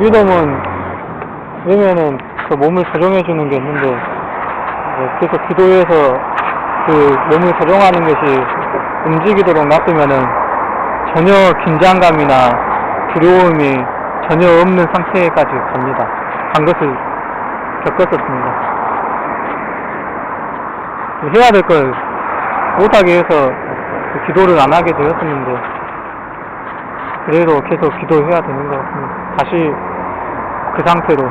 주기도문 그러면은 그 몸을 조정해주는 게 있는데 계속 기도해서 그 몸을 조정하는 것이 움직이도록 놔두면은 전혀 긴장감이나 두려움이 전혀 없는 상태까지 갑니다. 간 것을 겪었었습니다. 해야 될 걸 못하게 해서 그 기도를 안 하게 되었었는데 그래도 계속 기도해야 되는 것 같습니다. 다시 그 상태로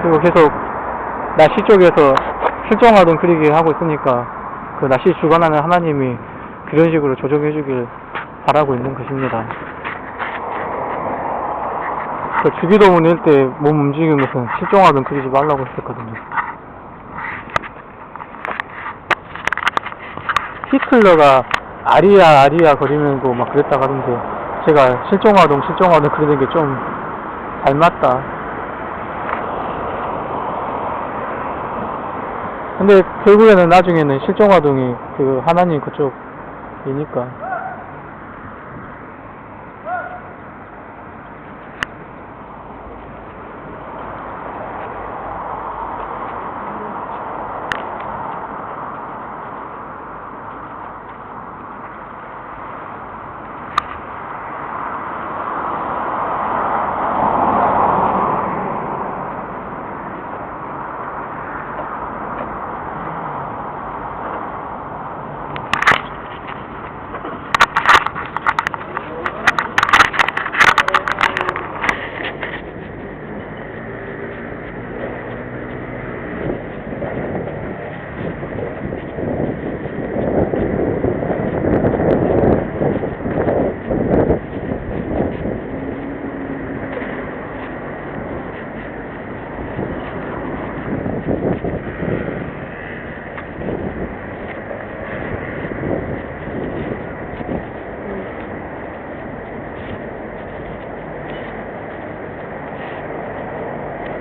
그리고 계속 나시 쪽에서 실종하던 그리기 하고 있으니까 그 나시 주관하는 하나님이 그런 식으로 조정해 주길 바라고 있는 것입니다. 그 주기도문 일때 몸 움직이는 것은 실종하던 그리지 말라고 했었거든요. 히틀러가 아리아 아리아 거리면서 막 그랬다 가던데 제가 실종아동 실종아동 그러는 게 좀 닮았다. 근데 결국에는 나중에는 실종아동이 그 하나님 그쪽이니까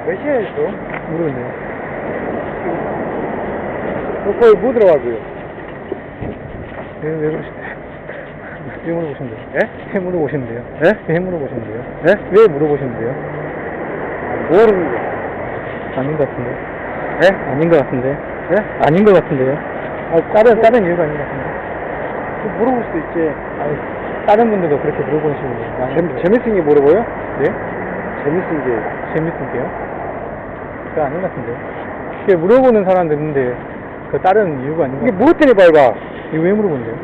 몇 시에 했어? 모르겠네요. 너 거의 뭐 들어가고요? 왜, 왜 그러신대요? 왜 물어보신대요? 예? 왜 물어보신대요? 예? 왜 물어보신대요? 예? 왜 물어보신대요? 모르는 거. 아닌 것 같은데. 예? 아닌 것 같은데. 예? 아닌 것 같은데요. 아, 다른, 다른 이유가 아닌 것 같은데. 그 물어볼 수도 있지. 아니, 다른 분들도 그렇게 물어보시고. 재밌, 재밌은 게 물어봐요? 네? 재밌은 게. 재밌은데요? 그게 아닌 것 같은데. 그게 물어보는 사람들 있는데, 그 다른 이유가 아닌 것 이게. 무엇 때문에 밟아? 이거 왜 물어본대요?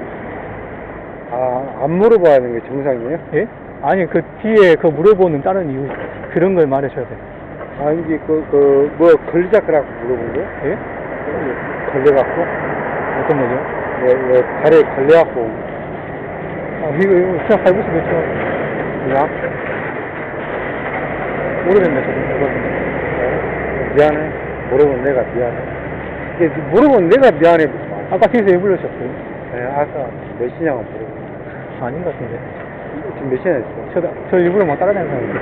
아, 안 물어봐야 하는 게 정상이에요? 예? 아니, 그 뒤에 그 물어보는 다른 이유, 그런 걸 말하셔야 돼요. 아, 이게 그, 그, 뭐, 걸리자 그라고 물어본 거예요? 예? 걸려갖고? 어떤 거죠? 왜, 왜, 발에 걸려갖고. 아, 이거, 이거 그냥 밟으시면 되죠. 그냥? 모르겠네, 저도. 그거는. 어, 미안해. 물어본 내가 미안해. 근데 물어본 내가 미안해. 아까 뒤에서 왜 불러셨어요? 예, 아까 몇 시냐고 물어본 아닌 것 같은데. 지금 몇 시나 됐어? 저, 저 일부러 막 따라다니는 사람인데.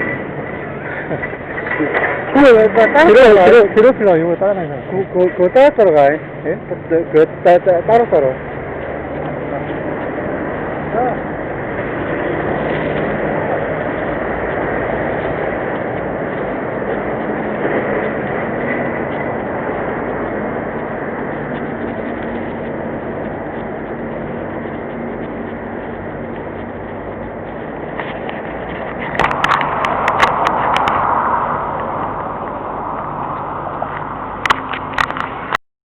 그거 왜 따- 따라 따라가? 괴롭, 괴롭히려고 일부러 따라다니는 사람. 그, 그, 그거 따라 따라가. 예? 그, 그, 따, 따, 따로 따로. 자,